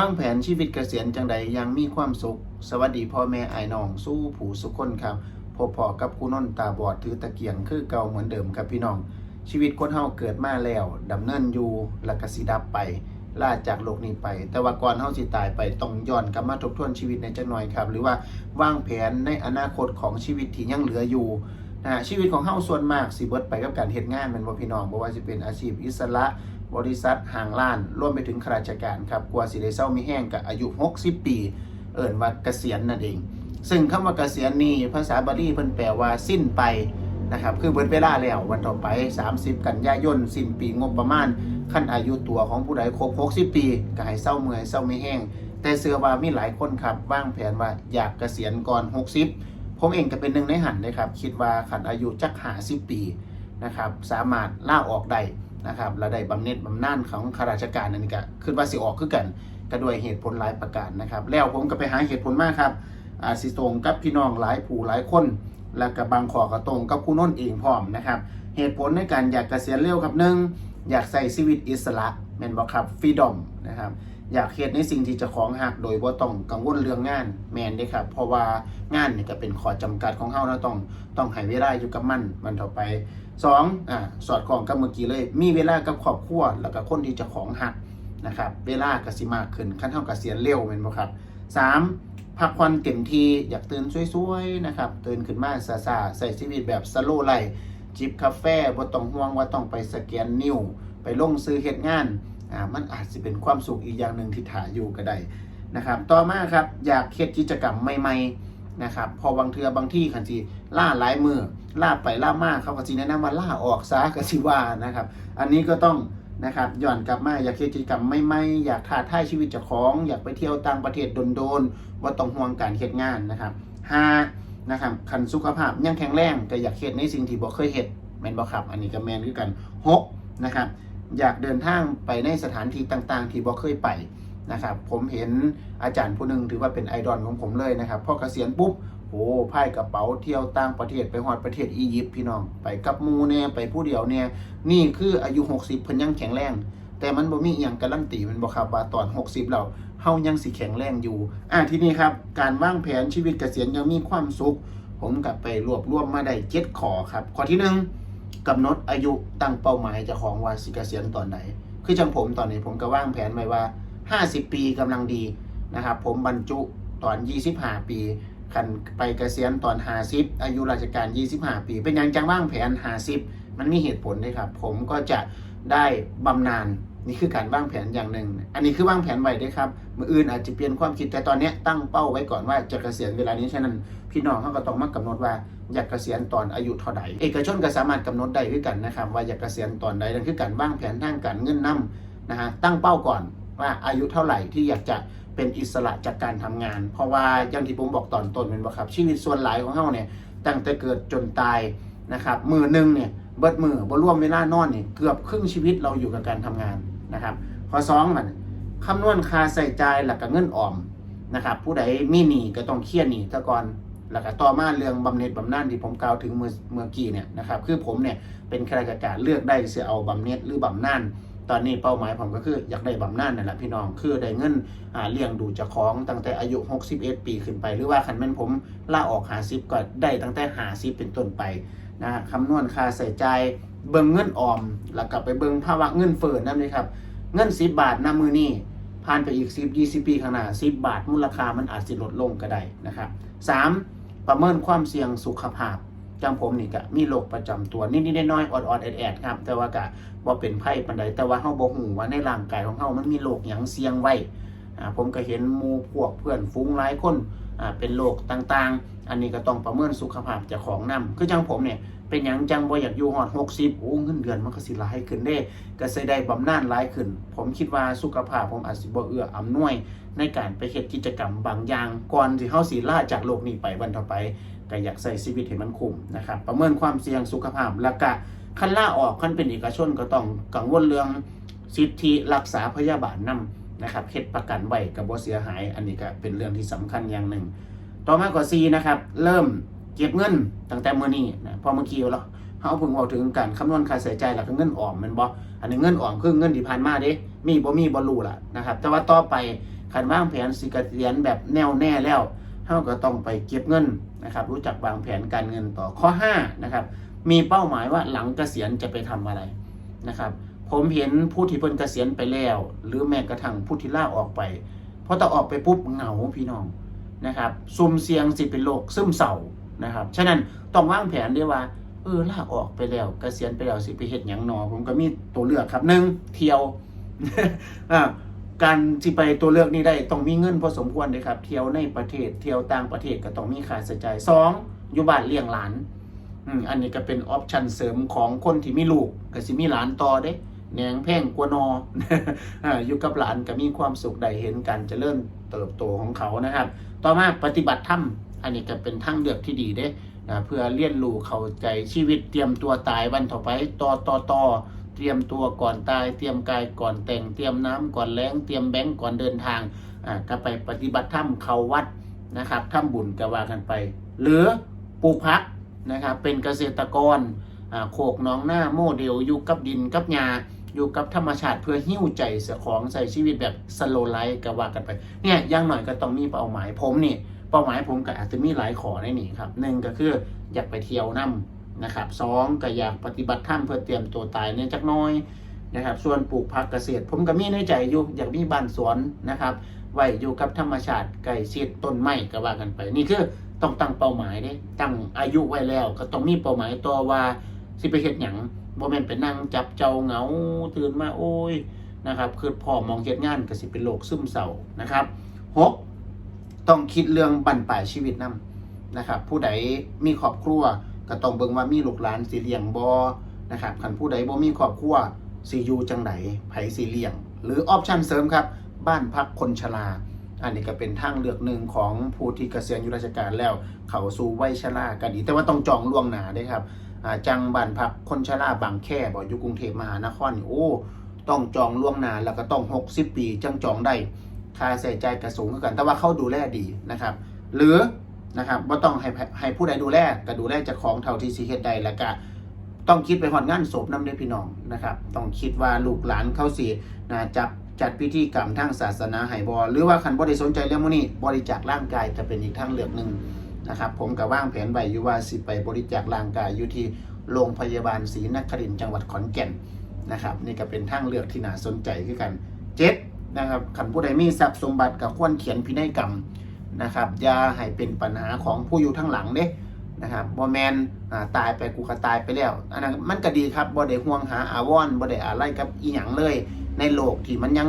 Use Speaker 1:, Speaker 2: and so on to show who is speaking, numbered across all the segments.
Speaker 1: วางแผนชีวิตเกษียณจังใดยังมีความสุข สวัสดีพ่อแม่ไอ้น้องสู้ผู้สุขคนครับพบพอกับคุณนนตาบอดถือตะเกียงคือเก่าเหมือนเดิมครับพี่น้อง ชีวิตคนเฮาเกิดมาแล้วดำเนินอยู่แล้วก็สิดับไปลาจากโลกนี้ไป แต่ว่าก่อนเฮาสิตายไปต้องย้อนกลับมาทบทวนชีวิตในจักหน่อยครับ หรือว่าวางแผนในอนาคตของชีวิตที่ยังเหลืออยู่นะฮะชีวิตของเฮาส่วนมากสิเบิดไปกับการเฮ็ดงานแม่นบ่พี่น้องบ่ว่าสิเป็นอาชีพอิสระ บริษัทห่างล้านร่วมไปถึงข้าราชการครับกว่าสิได้เศร้ามีแห้งกับอายุ 60 ปี เอิ่นว่าเกษียณนั่นเอง ซึ่งคำว่าเกษียณนี่ภาษาบาลีเพิ่นแปลว่าสิ้นไปนะครับคือเบิดเวลาแล้ววันต่อไป 30 กันยายนสิ้นปีงบประมาณขั้นอายุตัวของผู้ใดครบ 60 ปีก็ให้เศร้าเมื่อยเศร้าไม่แห้ง แต่เสือว่ามีหลายคนครับวางแผนว่าอยากเกษียณก่อน 60 ผมเองก็เป็นหนึ่งในหันนะครับ คิดว่าขันอายุจักหา10ปีนะครับสามารถล่าออกได้ นะครับและได้บำเหน็จบำนาญของข้าราชการนั่นก็คือว่าสิออกคือกันก็ด้วยเหตุผลหลายประการนะครับ แล้วผมก็ไปหาเหตุผลมากครับอาสิตรงกับพี่น้องหลายผู้หลายคน และกับบางขอก็ตรงกับคุณน้นเองพร้อมนะครับ เหตุผลในการอยากเกษียณเร็วครับหนึ่งอยากใส่ชีวิตอิสระแม่นบอกครับฟรีดอมนะครับ อยากเฮ็ดในสิ่งที่จะของหักโดยบ่ต้องกังวลเรื่องงานแมนเด้ครับ เพราะว่างานนี่ก็เป็นข้อจำกัดของเฮานะต้องต้องให้เวลาอยู่กับมันมันต่อไปสองอ่าสอดคล้องกับเมื่อกี้เลย มีเวลากับครอบครัวแล้วก็คนที่จะของหักนะครับเวลาก็สิมากขึ้นขั้นเท่ากับเสียเร็วเป็นบ่ครับสามพักผ่อนเต็มทีอยากตื่นสวยๆนะครับตื่นขึ้นมาซาซาๆใส่ชีวิตแบบสโลไลฟ์จิบกาแฟบ่ต้องห่วงว่าต้องไปสแกนนิ้วไปลงซื้อเฮ็ดงาน อ่ามันอาจจะเป็นความสุขอีกอย่างหนึ่งที่ถ่ายอยู่ก็ได้นะครับ ต่อมาครับอยากเฮ็ดกิจกรรมใหม่ๆนะครับพอบางเทือบางที่คันสิล่าหลายมือล่าไปล่ามากเขาก็สิแนะนำว่าล่าออกซะก็สิว่านะครับ อันนี้ก็ต้องนะครับย้อนกลับมาอยากเฮ็ดกิจกรรมไม่ไม่ๆอยากท้าทายชีวิตเจ้าของ อยากไปเที่ยวต่างประเทศโดนๆว่าต้องห่วงการเฮ็ดงานนะครับห้านะครับคันสุขภาพยังแข็งแรงแต่อยากเฮ็ดในสิ่งที่บ่เคยเฮ็ดแมนบ่ครับ อันนี้ก็แมนคือกันหกนะครับ อยากเดินทางไปในสถานที่ต่างๆ ที่บ่เคยไปนะครับผมเห็นอาจารย์ผู้หนึงถือว่าเป็นไอดอลของผมเลยนะครับพอเกษียณปุ๊บโอ้พายกระเป๋าเที่ยวต่างประเทศไปฮอดประเทศอียิปต์พี่น้องไปกับมูเน่ไปผู้เดียวเนี่ยนี่คืออายุ 60เพิ่นยังแข็งแรง แต่มันบ่มีอย่างการันตีมันบ่ครับว่าตอน 60แล้วเฮายังสิแข็งแรงอยู่อะทีนี้ครับการวางแผนชีวิตเกษียณยังมีความสุข ผมกลับไปรวบรวมมาได้7ข้อครับข้อที่หนึ่ง กำหนดอายุตั้งเป้าหมายจะของว่าสิเกษียณตอนไหน คือจังผมตอนนี้ผมก็ว่างแผนไว้ว่า 50 ปีกำลังดีนะครับ ผมบรรจุตอน 25 ปีคันไปเกษียณตอน 50 อายุราชการ 25 ปี เป็นอย่างจังว่างแผน 50 มันมีเหตุผลด้วยครับ ผมก็จะได้บำนาญ นี่คือการวางแผนอย่างหนึ่ง อันนี้คือวางแผนไว้ด้วยครับมืออื่นอาจจะเปลี่ยนความคิดแต่ตอนนี้ตั้งเป้าไว้ก่อนว่าจะเกษียณเวลานี้ฉะนั้น พี่น้องเขาก็ต้องมากำหนดว่าอยากเกษียณตอนอายุเท่าใดเอกชนก็สามารถกำหนดได้ด้วยกันนะครับว่าอยากเกษียณตอนใดนั่นคือการวางแผนทางการเงินนำนะฮะตั้งเป้าก่อนว่าอายุเท่าไหร่ที่อยากจะเป็นอิสระจากการทำงาน เพราะว่าอย่างที่ผมบอกตอนต้นเป็นบ่าครับชีวิตส่วนหลายของเฮาเนี่ยตั้งแต่เกิดจนตายนะครับมือหนึ่งเนี่ยเบิดมือบ่ร่วมเวลานอนเนี่ยเกือบครึ่งชีวิตเราอยู่กับการทำงาน นะครับ ข้อสองมันคำนวณค่าใส่จ่ายหลักกับเงินออมนะครับผู้ใดมีหนี้ก็ต้องเคลียร์หนี้ซะก่อนแล้วก็ต่อมาเรื่องบำเหน็จบำนาญที่ผมกล่าวถึงเมื่อเมื่อกี้เนี่ยนะครับคือผมเนี่ยเป็นข้าราชการเลือกได้จะเอาบำเหน็จหรือบำนาญตอนนี้เป้าหมายผมก็คืออยากได้บำนาญนั่นแหละพี่น้องคือได้เงินอ่าเลี้ยงดูเจ้าของตั้งแต่อายุ 61 ปีขึ้นไป หรือว่าคันแม่นผมลาออก50ก็ได้ตั้งแต่50เป็นต้นไป นะคำนวณค่าใส่ใจเบิ่งเงินออม แล้วกลับไปเบิ่งภาวะเงินเฟ้อนั่นเลยครับ เงิน10บาทนำมือนี่ผ่านไปอีก10 20ปีข้างหน้า10บาทมูลค่ามันอาจจะลดลงก็ได้นะครับ 3. ประเมินความเสี่ยงสุขภาพจังผมนี่ก็มีโรคประจำตัวนิดๆน้อยๆออดๆแอดๆครับ แต่ว่าก็บ่เป็นไข้ปานใดแต่ว่าเฮาบ่ฮู้ว่าในร่างกายของเฮามันมีโรคหยังเสี่ยงไว้ผมก็เห็นหมู่พวกเพื่อนฝูงหลายคน เป็นโรคต่างๆ อันนี้ก็ต้องประเมินสุขภาพเจ้าของนํคือจังผมเนี่ยเป็นหยังจังบ่อยากอยู่ฮอด 60โอ้เงินเดือนมันก็สิหลายขึ้นเด้ ก็สิได้บำนาญหลายขึ้น ผมคิดว่าสุขภาพผมอาจสิบ่เอื้ออำนวย ในการไปเฮ็ดกิจกรรมบางอย่าง ก่อนที่เฮาสิลาจากโลกนี้ไปวันต่อไปก็อยากใช้ชีวิตให้มันคุ้มนะครับประเมินความเสี่ยงสุขภาพแล้วก็คันลาออกคันเป็นเอกชนก็ต้องกังวลเรื่องสิทธิรักษาพยาบาลนํ นะครับเฮ็ดประกันไว้ก็บ่เสียหาย อันนี้ก็เป็นเรื่องที่สำคัญอย่างหนึ่ง ต่อมาข้อ4นะครับเริ่มเก็บเงินตั้งแต่มื้อนี้นะพอเมื่อกี้เราเฮาเพิ่งเว้าถึงการคำนวณค่าใช้จ่ายแล้วก็เงินออมม่นบ่อันนี้เงินออมคือเงินที่ผ่านมาเด้มีบ่มีบ่รู้ล่ะนะครับแต่ว่าต่อไปคการวางแผนสิเกษียณแบบแน่วแน่แล้วเฮาก็ต้องไปเก็บเงินนะครับรู้จักวางแผนการเงินต่อข้อ5นะครับมีเป้าหมายว่าหลังเกษียณจะไปทำอะไรนะครับ ผมเห็นผู้ที่เพิ่นเกษียณไปแล้ว หรือแม้กระทั่งผู้ที่ล่าออกไปพอต่อออกไปปุ๊บเหงาพี่น้องนะครับซุ่มเสี่ยงสิเป็นโรคซึมเศร้านะครับฉะนั้นต้องวางแผนด้วยว่าเออล่าออกไปแล้วกเกษียณไปแล้วสิไปเฮ็ดหยังหนอผมก็มีตัวเลือกครับหนึ่งเที่ยวอ่าการที่ไปตัวเลือกนี้ได้ต้องมีเงินพอสมควรเลยครับ เที่ยวในประเทศเที่ยวต่างประเทศก็ต้องมีค่าใช้จ่ายสองอยู่บ้านเลี้ยงหลานอันนี้ก็เป็นออปชันเสริมของคนที่มีลูกก็สิมีหลานต่อเด้ แหนงแพ่งกลัวนออยู่กับหลานก็มีความสุขได้เห็นการเจริญเติบโตของเขานะครับ ต่อมาปฏิบัติธรรมอันนี้ก็เป็นทางเลือกที่ดีเด้นะเพื่อเรียนรู้เข้าใจชีวิตเตรียมตัวตายวันต่อไปต่อต่อต่อเตรียมตัวก่อนตาย เตรียมกายก่อนแต่ง เตรียมน้ำก่อนแล้ง เตรียมแบงก์ก่อนเดินทางอ่าก็ไปปฏิบัติธรรมเขาวัดนะครับทำบุญก็ว่ากันไป หรือปลูกพักนะครับเป็นเกษตรกรโขกน้องหน้าโมเดลอยู่กับดินกับหญ้า อยู่กับธรรมชาติเพื่อหิ้วใจเสียของใส่ชีวิตแบบสโลไลฟ์ก็ว่ากันไป เนี่ยย่างหน่อยก็ต้องมีเป้าหมายผมนี่เป้าหมายผมก็อาจจะมีหลายขอในนี่ครับหนึ่งก็คืออยากไปเที่ยวนํนะครับสองก็อยากปฏิบัติธรรมเพื่อเตรียมตัวตายเนี่ยจักน้อยนะครับส่วนปลูกผักเกษตร ผมก็มีในใจอยู่อยากมีบ้านสวนนะครับไว้อยู่กับธรรมชาติใกล้ชิดต้นไม้ก็ว่ากันไป นี่คือต้องตั้งเป้าหมายเด้ตั้งอายุไว้แล้ว ก็ต้องมีเป้าหมายตัวว่าสิไปเฮ็ดหยัง บ่แม่นไปนั่งจับเจ้าเหงาตื่นมาโอ้ยนะครับคือพอมองเฮ็ดงานก็สิเป็นโรคซึมเศร้านะครับหกต้องคิดเรื่องบั่นปลายชีวิตนํนะครับ ผู้ใดมีครอบครัวก็ต้องเบิ่งว่ามีลูกหลานสิเลี้ยงบ่นะครับคันผู้ใดบ่มีครอบครัวสิอยู่จังไดไผสิเลี้ยง หรือออปชันเสริมครับ บ้านพักคนชราอันนี้ก็เป็นทางเลือกหนึ่งของผู้ที่เกษียณอายุราชการแล้ว เขาสู่วัยชรากันดี แต่ว่าต้องจองล่วงหน้าด้ครับ จังบ้านพักคนชราบางแคบ่อยู่กรุงเทพมหานครนี่โอ้ต้องจองล่วงหน้าแล้วก็ต้อง 60 ปีจังจองได้ค่าใช้จ่ายกระสูงขึ้นกัน แต่ว่าเขาดูแลดีนะครับ หรือนะครับว่าต้องให้ให้ผู้ใดดูแลก็ดูแลจากของเท่าที่สิเฮ็ดได้แล้วก็ต้องคิดไปหอดงานศพน้ำเด้พี่น้องนะครับ ต้องคิดว่าลูกหลานเขาสินะจับจัดพิธีกรรมทางศาสนาให้บ่หรือว่าคันบ่ได้สนใจเรื่องพวกนี้บริจาคร่างกายจะเป็นอีกทางเลือกหนึ่ง นะครับผมก็ว่างแผนไว้อยู่ว่าสิไปบริจาคร่างกายอยู่ที่โรงพยาบาลศรีนครินทร์จังหวัดขอนแก่นนะครับนี่ก็เป็นทางเลือกที่น่าสนใจคือกันเจ็ดนะครับขันผู้ใดมีทรัพย์สมบัติกับควรเขียนพินัยกรรมนะครับอย่าให้เป็นปัญหาของผู้อยู่ทั้งหลังเด้นะครับบ่แมนตายไปกูก็ตายไปแล้วอันนั้นมันก็ดีครับบ่ได้ห่วงหาอาวรณ์บ่ได้อะไรกับอีหยังเลย ในโลกที่มันยัง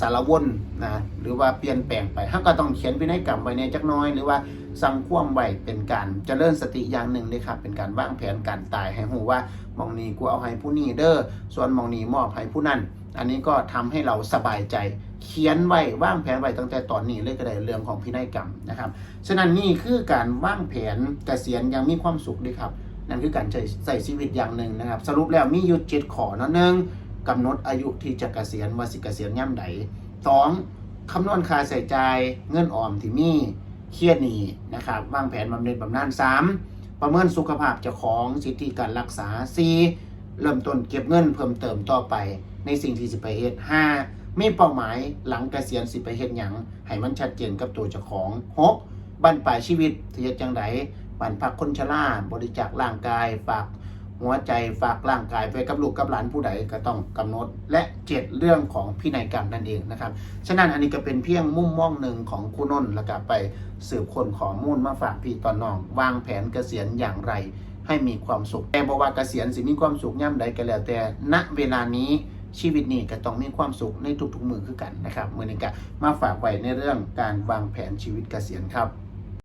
Speaker 1: สารวนนะหรือว่าเปลี่ยนแปลงไปเฮาก็ต้องเขียนพินัยกรรมไว้ในจักน้อยหรือว่า สั่งความไว้เป็นการเจริญสติอย่างหนึ่งเลยครับ เป็นการวางแผนการตายให้ฮู้ว่ามองนี้กูเอาให้ผู้นี้เด้อส่วนมองนี้มอบให้ผู้นั้นอันนี้ก็ทำให้เราสบายใจ เขียนไว้วางแผนไว้ตั้งแต่ตอนนี้เลยก็ได้เรื่องของพินัยกรรมนะครับฉะนั้นนี่คือการวางแผนเกษียณอยังมีความสุขด้วยครับ นั่นคือการใช้ใส่ชีวิตอย่างหนึ่งนะครับ สรุปแล้วมีอยู่เจ็ดขอเนาะหนึ่งกำหนดอายุที่จะเกษียณว่าสิเกษียณย่ำใดสองคำนวณค่าใส่ใจเงินออมที่มี เครียดหนี้นะครับวางแผนบำเหน็จบำนาญสามประเมินสุขภาพเจ้าของสิทธิการรักษาสี่เริ่มต้นเก็บเงินเพิ่มเติมต่อไปในสิ่งที่สิไปเฮ็ดห้ามีเป้าหมายหลังเกษียณสิไปเฮ็ดหยังให้มันชัดเจนกับตัวเจ้าของหกบั้นปลายชีวิตที่เฮ็ดจังไดบั้นพักคนชราบริจาคร่างกายฝาก หัวใจฝากร่างกายไปกับลูกกับหลานผู้ใดก็ต้องกำหนด และเจ็ดเรื่องของพินัยกรรมนั่นเองนะครับ ฉะนั้นอันนี้ก็เป็นเพียงมุมมองหนึ่งของคุณนนท์แล้วก็ไปสืบค้นข้อมูลมาฝากพี่ตอนน้อง วางแผนเกษียณอย่างไร ให้มีความสุข แต่บอกว่าเกษียณสิมีความสุขย่ำใดก็แล้วแต่ณเวลานี้ชีวิตนี้ก็ต้องมีความสุขในทุกๆมือคือกันนะครับมือนี้ก็มาฝากไว้ในเรื่องการวางแผนชีวิตเกษียณครับ